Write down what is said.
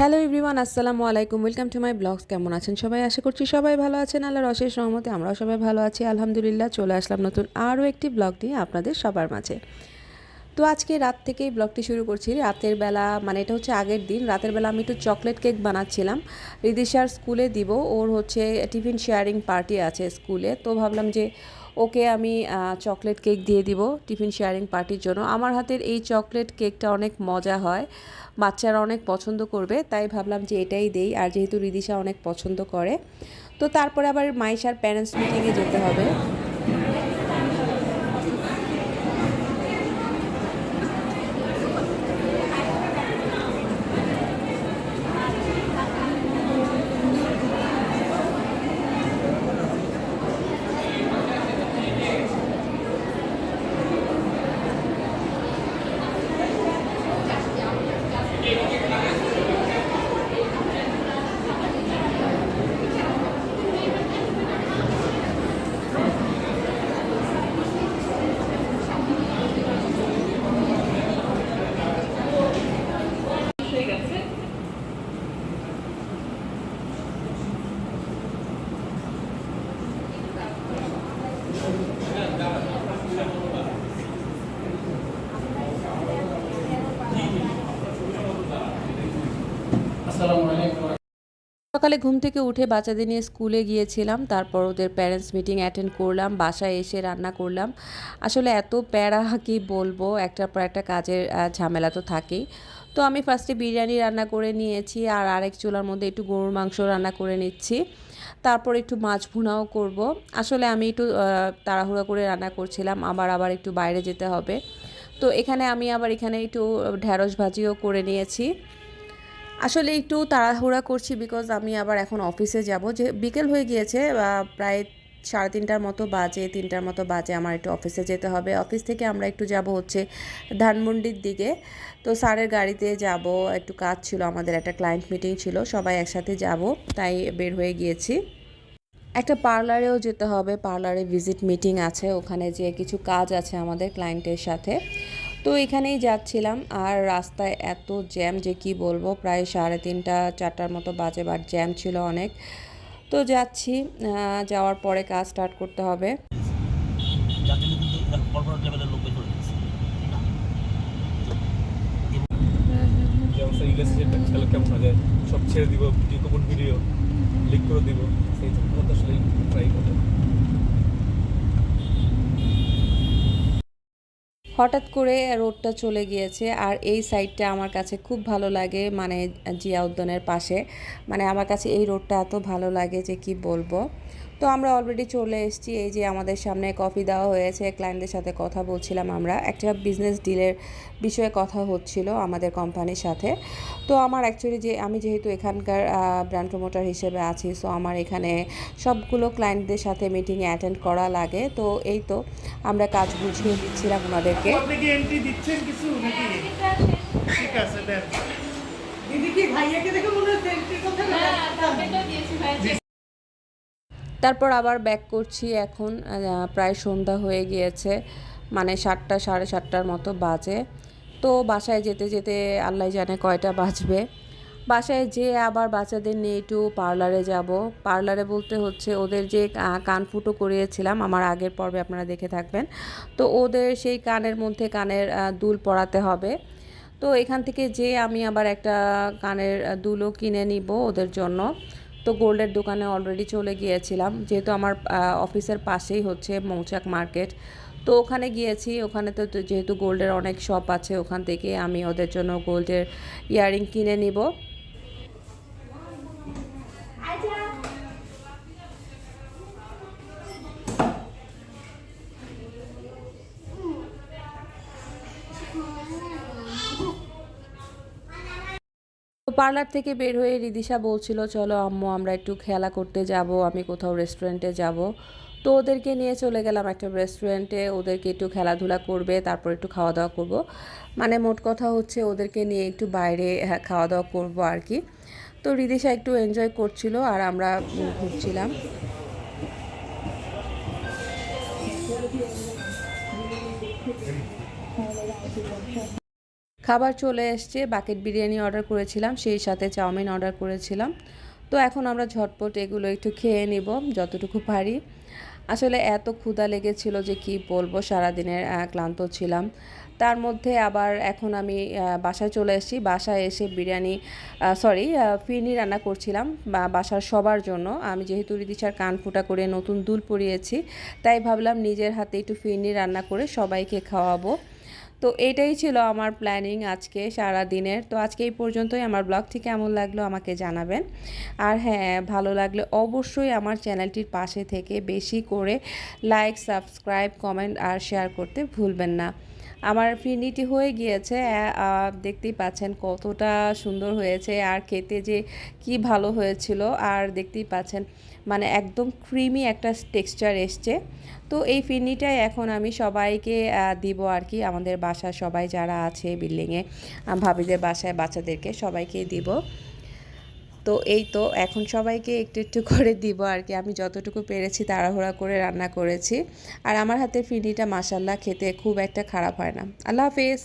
Hello everyone, আসসালামু আলাইকুম। Welcome to my blogs. কেমন আছেন সবাই? আশা করছি সবাই ভালো আছেন। আল্লাহর অশেষ রহমতে আমরাও সবাই ভালো আছি। আলহামদুলিল্লাহ, চলে আসলাম নতুন আরও একটি ব্লগ নিয়ে আপনাদের সবার মাঝে। তো আজকে রাত থেকেই ব্লগটি শুরু করছি। রাতের বেলা মানে এটা হচ্ছে আগের দিন। রাতের বেলা আমি একটু চকলেট কেক বানাচ্ছিলাম। রিদিশার স্কুলে দিব। ওর হচ্ছে টিফিন শেয়ারিং পার্টি আছে স্কুলে। তো ভাবলাম যে ওকে আমি চকলেট কেক দিয়ে দিব টিফিন শেয়ারিং পার্টির জন্য। আমার হাতের এই চকলেট কেকটা অনেক মজা হয়, বাচ্চারা অনেক পছন্দ করবে, তাই ভাবলাম যে এটাই দেই। আর যেহেতু রিদিশা অনেক পছন্দ করে, তো তারপরে আবার মাইশার প্যারেন্টস মিটিংয়ে যেতে হবে। সকালে ঘুম থেকে উঠে বাচ্চাদের নিয়ে স্কুলে গিয়েছিলাম। তারপর ওদের প্যারেন্টস মিটিং অ্যাটেন্ড করলাম, বাসায় এসে রান্না করলাম। আসলে এত প্যারা কি বলব, একটার পর একটা কাজের ঝামেলা তো থাকেই। তো আমি ফার্স্টে বিরিয়ানি রান্না করে নিয়েছি আর আরেক চুলার মধ্যে একটু গরুর মাংস রান্না করে নিচ্ছি। তারপর একটু মাছ ভুনাও করব। আসলে আমি একটু তাড়াহুড়া করে রান্না করছিলাম, আবার আবার একটু বাইরে যেতে হবে। তো এখানে আমি আবার এখানে একটু ঢ্যাঁড়স ভাজিও করে নিয়েছি। আসলে একটু তাড়াহুড়া করছি বিকজ আমি আবার এখন অফিসে যাব। যে বিকেল হয়ে গিয়েছে প্রায় সাড়ে তিনটার মতো বাজে, তিনটার মতো বাজে আমার একটু অফিসে যেতে হবে। অফিস থেকে আমরা একটু যাব হচ্ছে ধানমন্ডির দিকে। তো স্যারের গাড়িতে যাব, একটু কাজ ছিল, আমাদের একটা ক্লায়েন্ট মিটিং ছিল, সবাই একসাথে যাব, তাই বের হয়ে গিয়েছি। একটা পার্লারেও যেতে হবে পার্লারে ভিজিট মিটিং আছে, ওখানে যে কিছু কাজ আছে আমাদের ক্লায়েন্টের সাথে। তো এখানেই যাচ্ছিলাম আর রাস্তায় এত জ্যাম যে কি বলব প্রায় সাড়ে তিনটা চারটার মতো বাজে বাট জ্যাম ছিল অনেক। তো যাচ্ছি যাওয়ার পরে কাজ স্টার্ট করতে হবে। বের কেমন হয় যায় সব ছেড়ে দিব ভিডিও লিক করে দিব সেই জন্য আসলে ট্রাই করে। হঠাৎ করে রোডটা চলে গিয়েছে আর এই সাইডটা আমার কাছে খুব ভালো লাগে মানে জিয়া উদ্যানের পাশে। মানে আমার কাছে এই রোডটা এত ভালো লাগে যে কি বলব? তো আমরা অলরেডি চলে এসেছি এই যে আমাদের সামনে কফি দেওয়া হয়েছে ক্লায়েন্টদের সাথে কথা বলছিলাম আমরা। একটা বিজনেস ডিলের বিষয়ে কথা হচ্ছিল আমাদের কোম্পানির সাথে। তো আমার অ্যাকচুয়ালি যে আমি যেহেতু এখানকার ব্র্যান্ড প্রমোটার হিসেবে আছি সো আমার এখানে সবগুলো ক্লায়েন্টদের সাথে মিটিংয়ে অ্যাটেন্ড করা লাগে। তো এই তো আমরা কাজ বুঝিয়ে দিচ্ছিলাম ওনাদেরকে। আপনি কি এন্ট্রি দিচ্ছেন কিছু নাকি? ঠিক আছে দিদি কি ভাইয়াকে দেখে মনে হচ্ছে এন্ট্রির কথা না তারপর আবার ব্যাক করছি এখন প্রায় সন্ধ্যা হয়ে গিয়েছে মানে সাতটা, সাড়ে সাতটার মতো বাজে। তো বাসায় যেতে যেতে আল্লাহ জানে কয়টা বাজবে। বাসায় যেয়ে আবার বাচ্চাদের নিয়ে একটু পার্লারে যাব। পার্লারে বলতে হচ্ছে ওদের যে কান ফুটো করিয়েছিলাম, আমার আগের পর্বে আপনারা দেখে থাকবেন। তো ওদের সেই কানের মধ্যে কানের দুল পরাতে হবে। তো এখান থেকে যে আমি আবার একটা কানের দুলও কিনে নিব ওদের জন্য। তো গোল্ডের দোকানে অলরেডি চলে গিয়েছিলাম। যেহেতু আমার অফিসের পাশেই হচ্ছে মৌচাক মার্কেট তো ওখানে গিয়েছি। ওখানে তো যেহেতু গোল্ডের অনেক শপ আছে, ওখান থেকে আমি ওদের জন্য গোল্ডের ইয়াররিং কিনে নিব। তো পার্লার থেকে বের হয়ে রিদিশা বলছিল চলো আম্মু আমরা একটু খেলা করতে যাব আমি কোথাও রেস্টুরেন্টে যাব। তো ওদেরকে নিয়ে চলে গেলাম একটা রেস্টুরেন্টে ওদেরকে একটু খেলাধুলা করবে তারপর একটু খাওয়া দাওয়া করব। মানে মোট কথা হচ্ছে ওদেরকে নিয়ে একটু বাইরে হ্যাঁ, খাওয়া দাওয়া করব আর কি। তো রিদিশা একটু এনজয় করছিল আর আমরা ঘুরছিলাম। খাবার চলে এসছে বাকেট বিরিয়ানি অর্ডার করেছিলাম, সেই সাথে চাউমিন অর্ডার করেছিলাম। তো এখন আমরা ঝটপট এগুলো একটু খেয়ে নিব, যতটুকু পারি। আসলে এত ক্ষুধা লেগেছিল যে কি বলব, সারাদিনের ক্লান্ত ছিলাম। তার মধ্যে আবার এখন আমি বাসায় চলে এসেছি। বাসায় এসে বিরিয়ানি সরি ফিরনি রান্না করছিলাম, বা বাসার সবার জন্য। আমি যেহেতু রিদিশার কান ফুটা করে নতুন দুল পরিয়েছি, তাই ভাবলাম নিজের হাতে একটু ফিরনি রান্না করে সবাইকে খাওয়াবো। তো এটাই ছিল আমার প্ল্যানিং আজকে সারা দিনের তো আজকে এই পর্যন্তই। আমার ব্লগটি কেমন লাগল আমাকে জানাবেন। আর হ্যাঁ ভালো লাগলে অবশ্যই আমার চ্যানেলটির পাশে থেকে বেশি করে লাইক সাবস্ক্রাইব কমেন্ট আর শেয়ার করতে ভুলবেন না। আমার ফিরনিটি হয়ে গিয়েছে দেখতেই পাচ্ছেন কতটা সুন্দর হয়েছে আর খেতে যে কি ভালো হয়েছিল আর দেখতেই পাচ্ছেন মানে একদম ক্রিমি একটা টেক্সচার এসছে। তো এই ফিরনিটাই এখন আমি সবাইকে দিব আর কি, আমাদের বাসার সবাই যারা আছে বিল্ডিংয়ে ভাবিদের বাসায় বাচ্চাদেরকে সবাইকেই দিব। তো এই তো এখন সবাইকে একটু একটু করে দিব আর কি। আমি যতটুকু পেরেছি তাড়াহুড়া করে রান্না করেছি। আর আমার হাতে ফিরনিটা মাসাল্লাহ খেতে খুব একটা খারাপ হয় না। আল্লাহ হাফেজ।